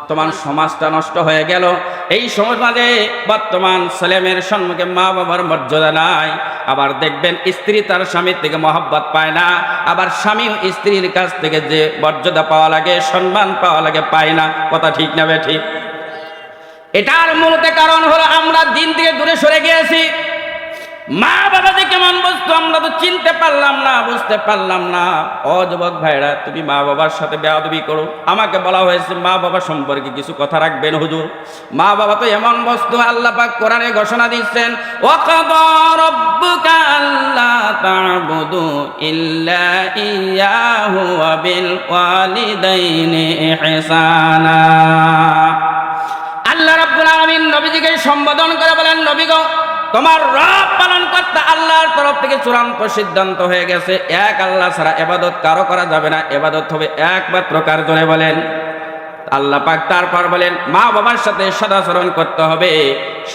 বর্তমান সমাজটা নষ্ট হয়ে গেল। এই সমাজে বর্তমান ছেলেমেয়ের সম্মুখে মা বাবার মর্যাদা নাই। আবার দেখবেন স্ত্রী তার স্বামীর থেকে মহব্বত পায় না। আবার স্বামী স্ত্রীর কাছ থেকে যে মর্যাদা পাওয়া লাগে, সম্মান পাওয়া লাগে, পায় না। কথা ঠিক না ঠিক? এটার মূলত কারণ হলো আমরা দিন থেকে দূরে সরে গিয়েছি। মা বাবা যে কেমন বস্তু, আমরা তো চিনতে পারলাম না, বুঝতে পারলাম না। ও যুবক ভাইরা, তুমি মা বাবার সাথে বেয়াদবি করো। আমাকে বলা হয়েছে, মা বাবা সম্পর্কে কিছু কথা রাখবেন হুজুর। মা বাবা তো এমন বস্তু আল্লাহ পাক কোরআনে ঘোষণা দিচ্ছেন রাব্বুকা আল্লা তা'বুদু ইল্লা ইয়াহু ওয়া বিল ওয়ালিদাইনি ইহসানা। আল্লাহ রাব্বুল আলামিন নবীজিকে সম্বোধন করে বলেন, নবী গো তোমার রব পালন করতে আল্লাহর তরফ থেকে চূড়ান্ত সিদ্ধান্ত হয়ে গেছে। এক আল্লাহ ছাড়া এবাদত কারও করা যাবে না। এবাদত হবে একমাত্র কার জন্য বলেন? আল্লাহ পাক তারপর বলেন, মা বাবার সাথে সদাচরণ করতে হবে।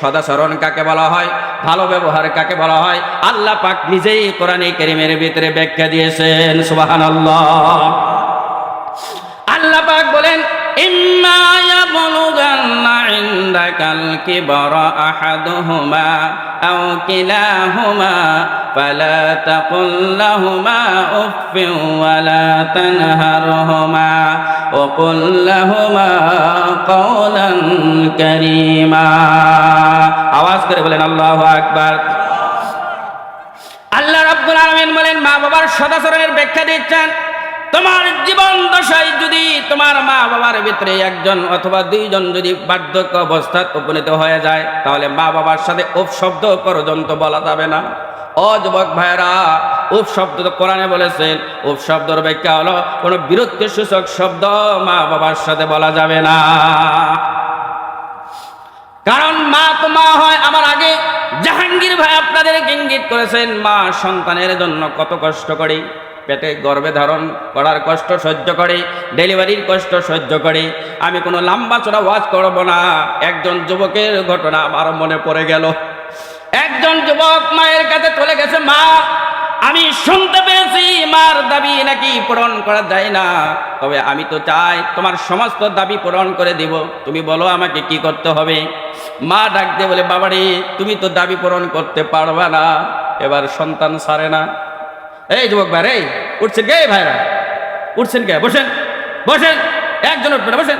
সদাচরণ কাকে বলা হয়? ভালো ব্যবহার কাকে বলা হয়? আল্লাহ পাক নিজেই কোরআনে কেরিমের ভিতরে ব্যাখ্যা দিয়েছেন, সুবহানাল্লাহ। আল্লাহ ইয়াবলুগান্না ইনদাকাল কিবরা আহাদুহুমা আও কিলাহুমা ফালা তাকুল লাহুমা উফফিন ওয়ালা তানহারহুমা وقل لهما قولا كريما আওয়াজ করে বলেন আল্লাহু আকবার আল্লাহ রাব্বুল আলামিন বলেন মা বাবার সদাচরণের ব্যাখ্যা দিচ্ছেন তোমার জীবন দশায় যদি তোমার মা বাবার ভিতরে একজন অথবা দুইজন যদি বার্ধক্য অবস্থা উপনীত হয়ে যায়, তাহলে মা বাবার সাথে উপ শব্দ পর্যন্ত বলা যাবে না। ও যুবক ভাইরা উপ শব্দ তো কোরআনে বলেছেন উপ শব্দর ব্যাখ্যা হলো কোনো বিরক্তি সূচক শব্দ মা বাবার সাথে বলা যাবে না। কারণ মা তো মা হয়, আমার আগে জাহাঙ্গীর ভাই আপনাদের ইঙ্গিত করেছেন, মা সন্তানের জন্য কত কষ্ট করে। পেটে গর্ভে ধারণ করার কষ্ট সহ্য করে, ডেলিভারির কষ্ট সহ্য করে, আমি কোনো লম্বা চড়া ওয়াজ করব না। একজন যুবকের ঘটনা আমার মনে পড়ে গেল। একজন যুবক মায়ের কাছে চলে গেছে, মা, আমি শুনতে পেয়েছি, মার দাবি নাকি পূরণ করা যায় না। তবে আমি তো চাই তোমার সমস্ত দাবি পূরণ করে দিব। তুমি বলো আমাকে কি করতে হবে? মা ডাক দিয়ে বলে, বাবারে, তুমি তো দাবি পূরণ করতে পারবা না। এবার সন্তান সারে না। এই যুবক ভাই, এই, উঠছেন কে ভাইরা? উঠছেন কে? বসেন বসেন। একজন উঠবে না, বসেন।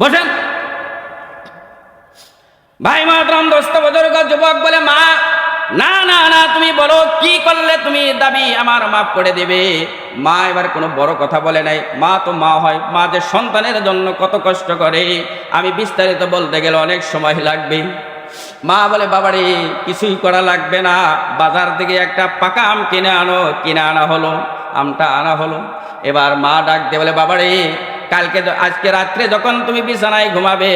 বসেন। ভাই মাতরম দোস্ত, বুজুর্গ, যুবক বলে, মা, না না না, তুমি বলো, কি করলে তুমি দাবি আমার মাফ করে দেবে? মা এবার কোনো বড় কথা বলে নাই। মা তো মা হয়। মা যে সন্তানের জন্য কত কষ্ট করে। আমি বিস্তারিত বলতে গেলে অনেক সময় লাগবে মা বলে, বাবারে, কিছুই করা লাগবে না। বাজার থেকে একটা পাকা আম কিনে আনো। কিনে আনা হলো, আমটা আনা হলো। এবার মা ডাক দিয়ে বলে, বাবারে, কালকে আজকে রাত্রে যখন তুমি বিছানায় ঘুমাবে,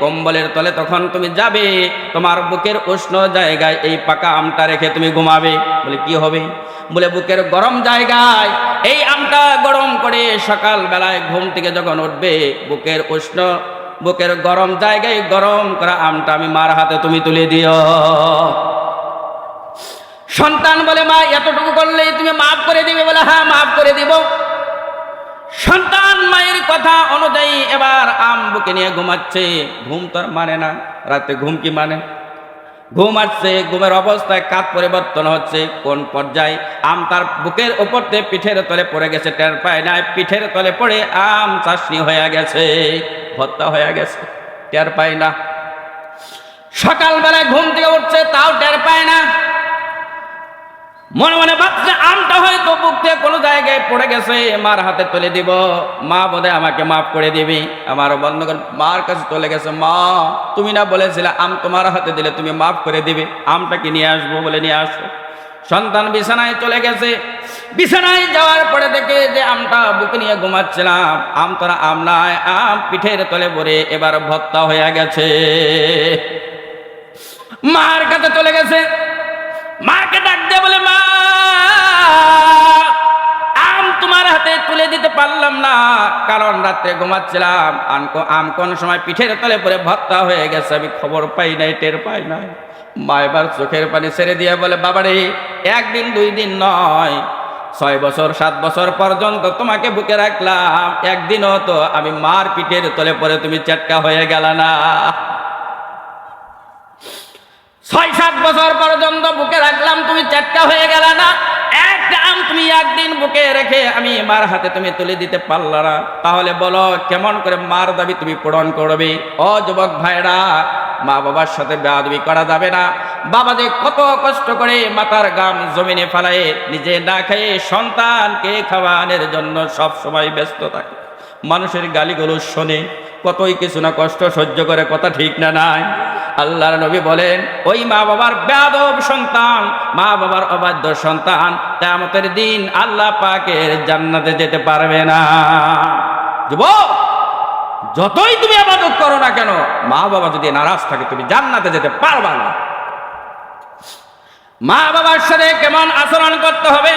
কম্বলের তলে তখন তুমি যাবে, তোমার বুকের উষ্ণ জায়গায় এই পাকা আমটা রেখে তুমি ঘুমাবে। বলে, কি হবে? বলে, বুকের গরম জায়গায় এই আমটা গরম করে সকাল বেলায় ঘুম থেকে যখন উঠবে, বুকের উষ্ণ বুকের গরম জায়গায় গরম করা আমটা আমি মার হাতে তুমি তুলে দিও। সন্তান বলে, মা, এতটুকু করলেই তুমি মাফ করে দিবে। বলে হ্যাঁ মাফ করে দিব। সন্তান মায়ের কথা অনুযায়ী এবার আম বুকে নিয়ে ঘুমাচ্ছে। ঘুম তো মানে না, রাতে ঘুম কি মানে? ঘুম আসছে, ঘুমের অবস্থায় কাত পরিবর্তন হচ্ছে। কোন পর্যায়ে? আম তার বুকের ওপর দিয়ে পিঠের তলে পড়ে গেছে, টের পায় না পিঠের তলে পড়ে আম চাষনি হয়ে গেছে। ভত্তা হয়ে গেছে, টের পায় না। সকালবেলায় ঘুম থেকে উঠছে, তাও টের পায় না। মনে মনে ভাবছে, আমটা হয়তো বুক দিয়ে কোনো জায়গায় পড়ে গেছে, মার হাতে তুলে দিব। মা বোধে আমাকে মাফ করে দিবি। আমার বন্ধুগণ, মার কাছে চলে গেছে। মা, তুমি না বলেছিলে, আম তোমার হাতে দিলে তুমি মাফ করে দিবে। আমটাকে নিয়ে আসব বলে নিয়ে আসো। সন্তান বিছানায় চলে গেছে। বিছানায় যাওয়ার পরে দেখে যে আমটা বুকে নিয়ে ঘুমাচ্ছিলাম। আম তোরা আম নাই আম পিঠের তলে পড়ে এবার ভত্তা হয়ে গেছে। মার কাছে চলে গেছে। মাকে ডাক দিয়ে বলে, মা, আম তোমার হাতে তুলে দিতে পারলাম না। কারণ রাত্রে ঘুমাচ্ছিলাম। আম কোন সময় পিঠের তলে পরে ভত্তা হয়ে গেছে? আমি খবর পাই নাই, টের পাই নাই। মা এবার চোখের পানি ছেড়ে দিয়ে বলে, বাবারে, একদিন দুই দিন নয় ছয় বছর, সাত বছর পর্যন্ত তোমাকে বুকে রাখলাম। একদিনও তো আমি মার পিঠের তলে পরে তুমি চেটকা হয়ে গেল না। ছয়, সাত বছর পর্যন্ত বুকে রাখলাম, তুমি চেটকা হয়ে গেল না। একটা আম তুমি একদিন বুকে রেখে আমি মার হাতে তুমি তুলে দিতে পারল না। তাহলে বলো, কেমন করে মার দাবি তুমি পূরণ করবে? ও যুবক ভাইরা মা বাবার সাথে বেয়াদবি করা যাবে না। বাবা যে কত কষ্ট করে মাথার গাম জমিনে ফেলায়, নিজে না খেয়ে সন্তানকে খাওয়ানোর জন্য সব সময় ব্যস্ত থাকে। মানুষের গালিগুলো শোনে, কতই কিছু না কষ্ট সহ্য করে, কথা ঠিক না নাই। আল্লাহর নবী বলেন, ওই মা বাবার বেয়াদব সন্তান, মা বাবার অবাধ্য সন্তান তেমতের দিন আল্লাহ পাকের জান্নাতে যেতে পারবে না। যুবক! যতই তুমি আবাদত করো না কেন মা বাবা যদি নারাজ থাকে তুমি জান্নাতে যেতে পারবা না মা বাবার সাথে কেমন আচরণ করতে হবে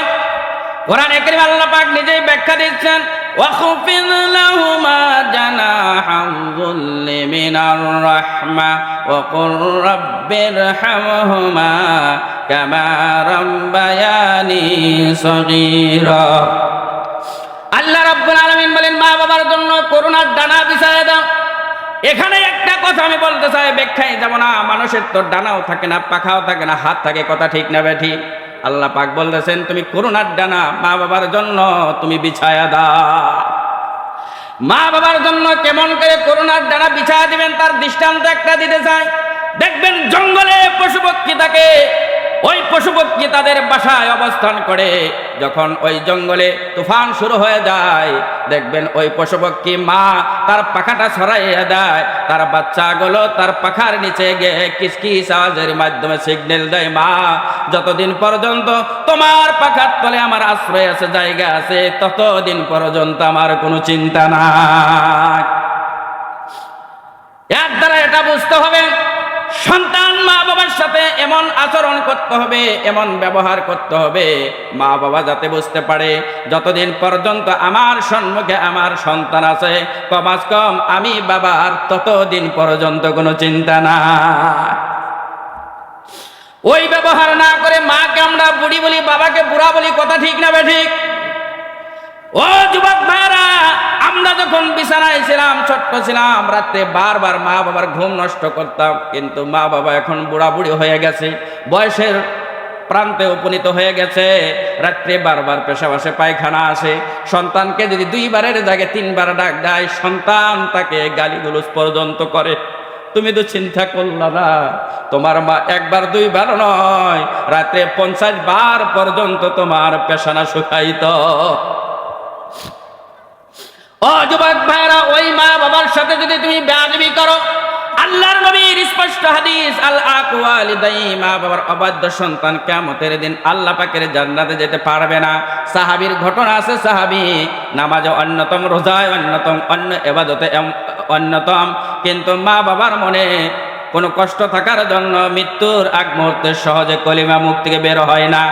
কোরআন একরিম আল্লাহ পাক নিজেই ব্যাখ্যা দিচ্ছেন وَخْفِضْ لَهُمَا جَنَاحَ الذُّلِّ مِنَ الرَّحْمَةِ وَقُلْ رَبِّ ارْحَمْهُمَا كَمَا رَبَّيَانِي صَغِيرًا আল্লাহ রাব্বুল আলামিন বলেন মা বাবার জন্য করুণার ডানা বিছায় দাও এখানে একটা কথা আমি বলতে চাই, ব্যাখ্যায় যাব না। মানুষের তো ডানাও থাকে না, পাখাও থাকে না, হাত থাকে, কথা ঠিক না বেঠি। আল্লাহ পাক বলতেছেন, তুমি করুণার ডানা মা বাবার জন্য তুমি বিছায়া দা মা বাবার জন্য কেমন করে করুণার ডানা বিছায়া দিবেন তার দৃষ্টান্ত একটা দিতে চাই। দেখবেন জঙ্গলে পশু পক্ষী থাকে, ওই পশু পক্ষী তাদের বাসায় অবস্থান করে। যখন ওই জঙ্গলে তুফান শুরু হয়ে যায়, দেখবেন ওই পশুপক্ষী মা তার পাখাটা ছড়াইয়া দেয়, তার বাচ্চাগুলো তার পাখার নিচে গিয়ে কিসকিস আওয়াজের মাধ্যমে সিগন্যাল দেয়, মা, যতদিন পর্যন্ত তোমার পাখার তলে আমার আশ্রয় আছে, জায়গা আছে, ততদিন পর্যন্ত আমার কোনো চিন্তা নাই। এর দ্বারা এটা বুঝতে হবে সন্তান মা বাবার সাথে এমন আচরণ করতে হবে, এমন ব্যবহার করতে হবে। মা বাবা যাতে বুঝতে পারে, যতদিন পর্যন্ত আমার সম্মুখে আমার সন্তান আছে, কমাস কম আমি বাবার ততদিন পর্যন্ত কোনো চিন্তা না ওই ব্যবহার না করে মাকে আমরা বুড়ি বলি, বাবাকে বুড়া বলি, কথা ঠিক না বে ঠিক? ও যুবক ভাইরা আমরা যখন বিছানায় ছিলাম, ছোট্ট ছিলাম, রাত্রে বারবার মা বাবার ঘুম নষ্ট করতাম, কিন্তু মা বাবা এখন বুড়া বুড়ি হয়ে গেছে, বয়সের প্রান্তে উপনীত হয়ে গেছে, রাত্রে বারবার পেশা বসে পায়খানা আসে, সন্তানকে যদি দুইবারের জায়গায় তিনবার ডাক দেয়, সন্তান তাকে গালিগুলোজ পর্যন্ত করে। তুমি তো চিন্তা করলা না, তোমার মা একবার দুইবার নয়, রাত্রে পঞ্চাশ বার পর্যন্ত তোমার পেশানা শুকাইত। ও যুবক ভাইরা, ওই মা বাবার সাথে যদি তুমি বেআবি করো, আল্লাহর নবীর স্পষ্ট হাদিস, আল আকওয়ালিদাই, মা বাবার অবাধ্য সন্তান কিয়ামতের দিন আল্লাহ পাকের জান্নাতে যেতে পারবে না। সাহাবীর ঘটনা আছে, সাহাবী নামাজে অন্যতম, রোজায় অন্যতম, অন্য ইবাদতে অন্যতম। কিন্তু মা বাবার মনে কোনো কষ্ট থাকার জন্য মৃত্যুর আগ মুহূর্তে সহজে কলিমা মুখ থেকে বের হয় না।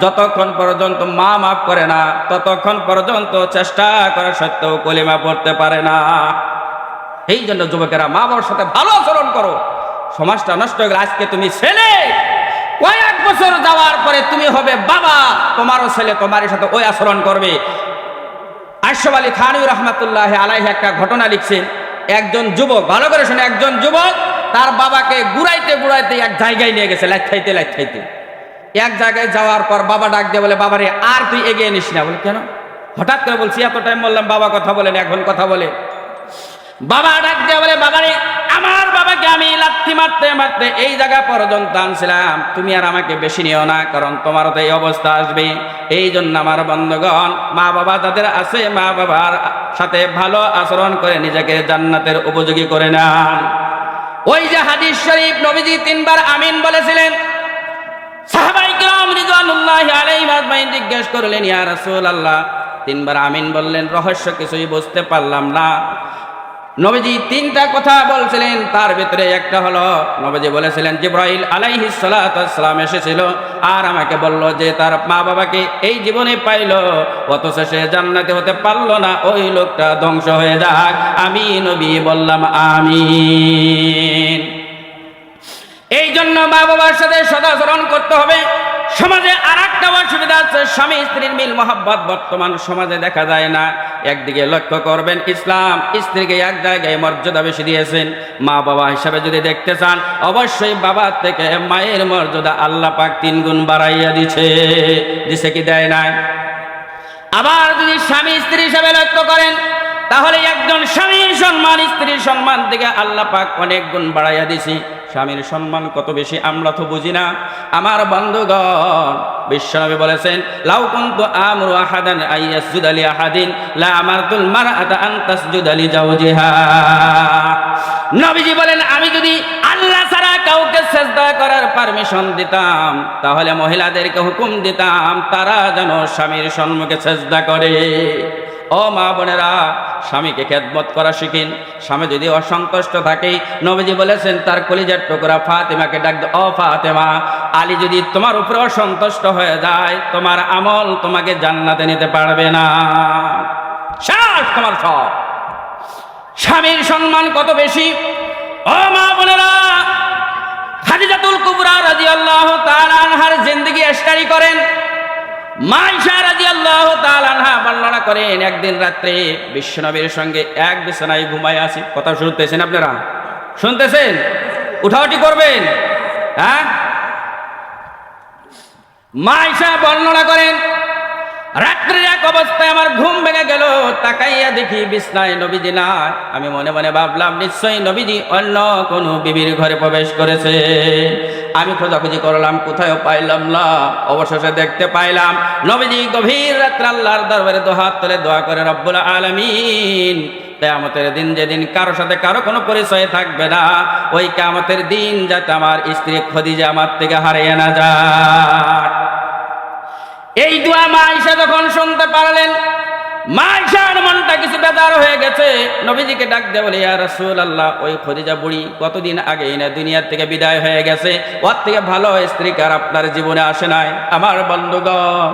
যতক্ষণ পর্যন্ত মা মাফ করে না, ততক্ষণ পর্যন্ত চেষ্টা করা সত্ত্বেও কলিমা পড়তে পারে না। এই জন্য যুবকেরা, মা বাবার সাথে ভালো আচরণ করো। সমাজটা নষ্ট হয়ে গেলে আজকে তুমি ছেলে। কয়েক বছর যাওয়ার পরে তুমি হবে বাবা। তোমারও ছেলে তোমার সাথে ওই আচরণ করবে। আশরফ আলী থানুর রহমাতুল্লাহ আলাইহ একটা ঘটনা লিখছেন। একজন যুবক, ভালো করে শুনে, একজন যুবক তার বাবাকে গুড়াইতে গুড়াইতে এক জায়গায় নিয়ে গেছে লাইথাইতে লাইথাইতে এক জায়গায় যাওয়ার পর বাবা ডাক দিয়ে বলে, বাবারে, আর তুই এগিয়ে নিস না। বলে, কেন? হঠাৎ করে বলছি, এত টাইম বললাম, বাবা কথা বলেন, এখন কথা বলে। বাবা ডাক দিয়ে বলে, বাবারে, আমার বাবাকে আমি লাথি মারতে মারতে এই জায়গা পর্যন্ত আনছিলাম। তুমি আর আমাকে বেশি নিও না, কারণ তোমারও তো এই অবস্থা আসবে। এই জন্য আমার বন্ধগণ মা বাবা যাদের আছে মা বাবার সাথে ভালো আচরণ করে নিজেকে জান্নাতের উপযোগী করে নেন। ওই যে হাদিস শরীফ নবীজি তিনবার আমিন বলেছিলেন। জিজ্ঞেস করলেন, ইয়া রাসূলুল্লাহ? তিনবার আমিন বললেন, রহস্য কিছুই বুঝতে পারলাম না। নবীজি তিনটা কথা বলছিলেন, তার ভিতরে একটা হলো, নবীজি বলেছিলেন, জিব্রাইল আলাইহিস সালাম এসেছিল আর আমাকে বলল যে তার মা বাবাকে এই জীবনে পাইল, অথচ সে জান্নাতে হতে পারল না, ওই লোকটা ধ্বংস হয়ে যাক। আমি নবী বললাম, আমিন। এই জন্য মা বাবার সাথে সদাচরণ করতে হবে। সমাজে আর একটা অসুবিধা আছে, স্বামী স্ত্রীর মিল মহাব্বত বর্তমান সমাজে দেখা যায় না। একদিকে লক্ষ্য করবেন ইসলাম, স্ত্রীকে এক জায়গায় মর্যাদা বেশি দিয়েছেন মা বাবা হিসাবে যদি দেখতে চান, অবশ্যই বাবার থেকে মায়ের মর্যাদা আল্লাহ পাক তিন গুণ বাড়াইয়া দিছে। দিছে কি দেয় নাই? আবার যদি স্বামী স্ত্রী হিসাবে লক্ষ্য করেন, তাহলে একজন স্বামীর সম্মান, স্ত্রীর সম্মান থেকে আল্লাহ পাক অনেক গুণ বাড়াইয়া দিছি। স্বামীর সম্মান কত বেশি আমরা তো বুঝি না। আমার বন্ধুগণ, বিশ্বনবী বলেছেন, লাউ কুনতু আমরু আহাদান আইয়াসজুদ আলি আহাদিন, লা আমারতুল মারআতা আন তাসজুদ আলি জাওজিহা নবীজি বলেন, আমি যদি আল্লাহ ছাড়া কাউকে সেজদা করার পারমিশন দিতাম, তাহলে মহিলাদেরকে হুকুম দিতাম, তারা যেন স্বামীর সম্মুখে সেজদা করে। ও মা বোনেরা, স্বামীকে খেদমত করা শিখিন। স্বামী যদি অসন্তুষ্ট থাকে, নবীজি বলেছেন, তার কলিজার টুকরা ফাতেমাকে ডাক ও ফাতেমা, আলী যদি তোমার উপরে অসন্তুষ্ট হয়ে যায়, তোমার আমল তোমাকে জান্নাতে নিতে পারবে না। শেষ তোমার সব। স্বামীর সম্মান কত বেশি। ও মা বোনেরা, খাদিজাতুল কুবরা রাদিয়াল্লাহু তাআলা আনহার জিন্দেগি স্টাডি করেন। বর্ণনা করেন, একদিন রাত্রে বিশ্বনবীর সঙ্গে এক বিছানায় ঘুমায় আছি কথা শুনতেছেন আপনারা? শুনতেছেন? উঠাউটি করবেন? হ্যাঁ? মাইশা বর্ণনা করেন রাত্রির এক অবস্থায় আমার ঘুম ভেঙে গেল। তাকাইয়া দেখি, বিছনায় নবীজি না আমি মনে মনে ভাবলাম, নিশ্চয়ই নবীজি অন্য কোনো বিবির ঘরে প্রবেশ করেছে। আমি খোঁজাখুঁজি করলাম, কোথায় পাইলাম না। অবশেষে দেখতে পাইলাম, নবীজি গভীর রাত্রে আল্লাহর দরবারে দোহাত তুলে দোয়া করে, রব্বুল আলামিন, কেয়ামতের দিন যেদিন কারও সাথে কারও কোনো পরিচয় থাকবে না, ওই কেয়ামতের দিন যাতে আমার স্ত্রী খদিজা আমার থেকে হারিয়ে না যায়। এই দোয়া মা আয়েশা যখন শুনতে পারলেন, মা মনটা কিছু বেদার হয়ে গেছে। নবীজিকে ডাক দে বলে, ইয়া রাসূলুল্লাহ, ওই খদিজা বুড়ি কতদিন আগে না দুনিয়ার থেকে বিদায় হয়ে গেছে? ওর থেকে ভালো স্ত্রী কার আপনার জীবনে আসে নাই? আমার বন্ধুগণ,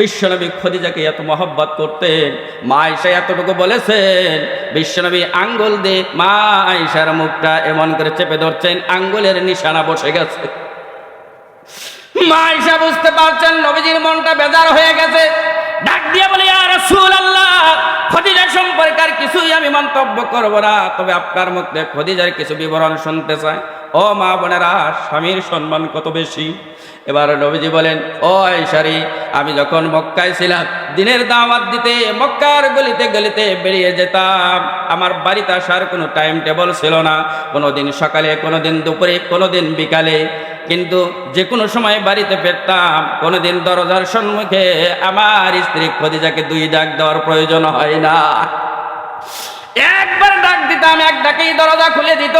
বিশ্বনবী খদিজাকে এত মহব্বত করতেন, মা আয়েশা এতটুকু বলেছেন, বিশ্বনবী আঙ্গুল দিয়ে মা আয়েশার মুখটা এমন করে চেপে ধরছেন, আঙ্গুলের নিশানা বসে গেছে। মা ঈশা বুঝতে পারছেন, নবীজির মনটা বেজার হয়ে গেছে। ডাক দিয়ে বলে আর রাসূল আল্লাহ খদিজা সম্পর্কে আর কিছুই আমি মন্তব্য করব না। তবে আপনার মুখে খদিজার কিছু বিবরণ শুনতে চাই। ও মা বোনেরা, স্বামীর সম্মান কত বেশি? এবার নবীজি বলেন, ও আইসারি আমি যখন মক্কায় ছিলাম, দিনের দাওয়াত দিতে মক্কার গলিতে গলিতে বেরিয়ে যেতাম। আমার বাড়িতে আসার কোনো টাইম টেবল ছিল না। কোনো দিন সকালে কোনো দিন দুপুরে কোনো দিন বিকালে। কিন্তু যে কোনো সময় বাড়িতে ফেরতাম, কোনোদিন দরজার সম্মুখে আমার স্ত্রী খদিজাকে দুই ডাক দেওয়ার প্রয়োজন হয় না। একবার ডাক দিতাম, এক ডাকেই দরজা খুলে দিত।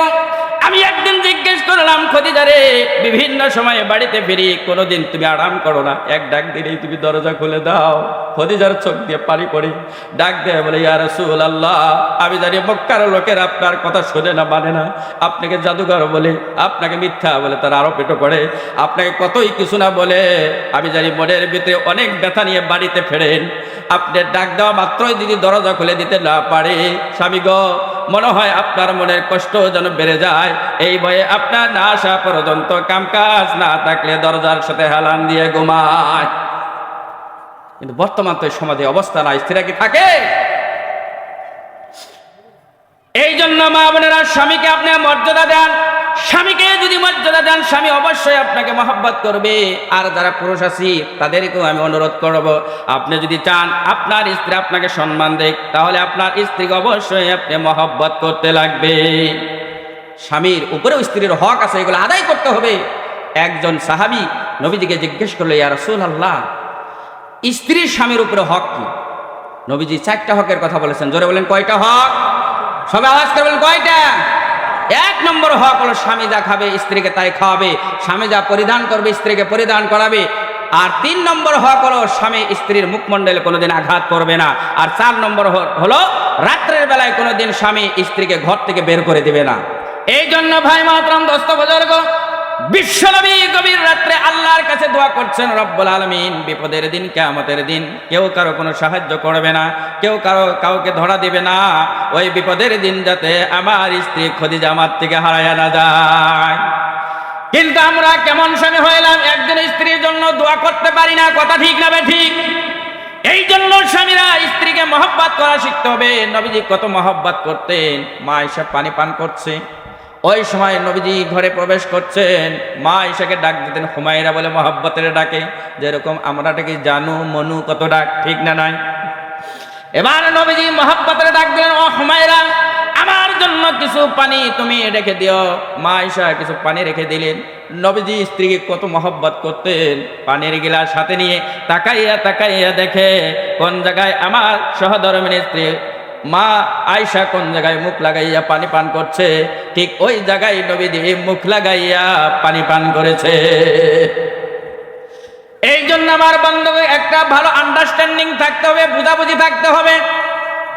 আমি একদিন জিজ্ঞেস করলাম খদিজারে বিভিন্ন সময়ে বাড়িতে ফিরি, কোনোদিন তুমি আরাম করো না? এক ডাক দিলেই তুমি দরজা খুলে দাও। খদিজার চোখ দিয়ে পানি পড়ি। ডাক দেয় বলে, ইয়া রাসূল আল্লাহ আমি জানি মক্কার লোকের আপনার কথা শোনে না মানে না। আপনাকে জাদুঘর বলে, আপনাকে মিথ্যা বলে তার আরও পেটো করে আপনাকে কতই কিছু না বলে, আমি জানি মনের ভিতরে অনেক ব্যথা নিয়ে বাড়িতে ফেরেন। আপনি ডাক দেওয়া মাত্রই যদি দরজা খুলে দিতে না পারে, স্বামী গো মনে হয় আপনার মনের কষ্ট যেন বেড়ে যায়। এই ভয়ে আপনার না আসা পর্যন্ত কামকাজ না থাকলে দরজার সাথে হেলান দিয়ে ঘুমায়। কিন্তু বর্তমান তো সমাজে অবস্থা নাই, স্থিরা কি থাকে? এই জন্য মা বোনেরা, স্বামীকে আপনি মর্যাদা দেন। স্বামীকে যদি মর্যাদা দেন, স্বামী অবশ্যই আপনাকে মহব্বত করবে। আর যারা পুরুষ আছি, তাদেরকেও আমি অনুরোধ করব, আপনি যদি চান আপনার স্ত্রী আপনাকে সম্মান দেখ তাহলে আপনার স্ত্রীকে অবশ্যই আপনি মহব্বত করতে লাগবে। স্বামীর উপরেও স্ত্রীর হক আছে, এগুলো আদায় করতে হবে। একজন সাহাবি নবীজিকে জিজ্ঞেস করল, ইয়া রাসূল আল্লাহ স্ত্রীর স্বামীর উপরে হক কি? নবীজি চারটা হকের কথা বলেছেন। জোরে বলেন, কয়টা হক? সবাই আওয়াজ করবেন কয়টা? এক নম্বর হক হলো স্বামী যা খাবে, স্ত্রীকে তাই খাওয়াবে। স্বামী যা পরিধান করবে, স্ত্রীকে পরিধান করাবে। আর তিন নম্বর হক হলো স্বামী স্ত্রীর মুখমণ্ডলে কোনোদিন আঘাত করবে না। আর চার নম্বর হলো রাত্রের বেলায় কোনোদিন স্বামী স্ত্রীকে ঘর থেকে বের করে দিবে না। এই জন্য ভাই মাতরম দোস্ত বুজুর্গ বিশ্বনবী গভীর রাত্রে আল্লাহর কাছে দোয়া করছেন, রব্বুল আলমিন, বিপদের দিন, কেয়ামতের দিন কেউ কারও কোনো সাহায্য করবে না, কেউ কারও, কাউকে ধরা দিবে না। ওই বিপদের দিন যাতে আমার স্ত্রী খদিজা আমার থেকে হারায় না যায়। কিন্তু আমরা কেমন স্বামী হইলাম, একজন স্ত্রীর জন্য দোয়া করতে পারি না, কথা ঠিক না ঠিক? এই জন্য স্বামীরা স্ত্রীকে মহব্বত করা শিখতে হবে। নবীজি কত মহব্বত করতেন, মা এসে পানি পান করছে। ওই সময় নবীজি ঘরে প্রবেশ করছেন। মা ঈশাকে ডাক দিতেন, হুমায়রা বলে, মহব্বতের ডাকে, যেরকম আমরা ডাকি জানু, মনু, কত ডাক, ঠিক না নয় এবার নবীজি মহাব্বতের ডাক দিলেন, ও হুমায়রা, আমার জন্য কিছু পানি তুমি রেখে দিও। মা ঈশা কিছু পানি রেখে দিলেন। নবীজি স্ত্রীকে কত মহব্বত করতেন। পানির গিলাস সাথে নিয়ে তাকাইয়া তাকাইয়া দেখে, কোন জায়গায় আমার সহধর্মিনী স্ত্রী মা আয়সা কোন জায়গায় মুখ লাগাইয়া পানি পান করছে? ঠিক ওই জায়গায় নবীজি মুখ লাগাইয়া পানি পান করেছে। এই জন্য আমার বন্ধু, একটা ভালো আন্ডারস্ট্যান্ডিং থাকতে হবে, বুঝাবুঝি থাকতে হবে।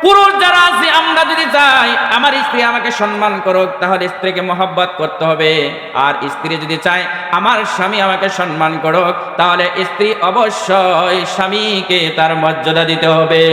পুরুষ যারা আছি, আমরা যদি চাই, আমার স্ত্রী আমাকে সম্মান করুক, তাহলে স্ত্রীকে মহব্বত করতে হবে। আর স্ত্রী যদি চায়, আমার স্বামী আমাকে সম্মান করুক, তাহলে স্ত্রী অবশ্যই স্বামীকে তার মর্যাদা দিতে হবে।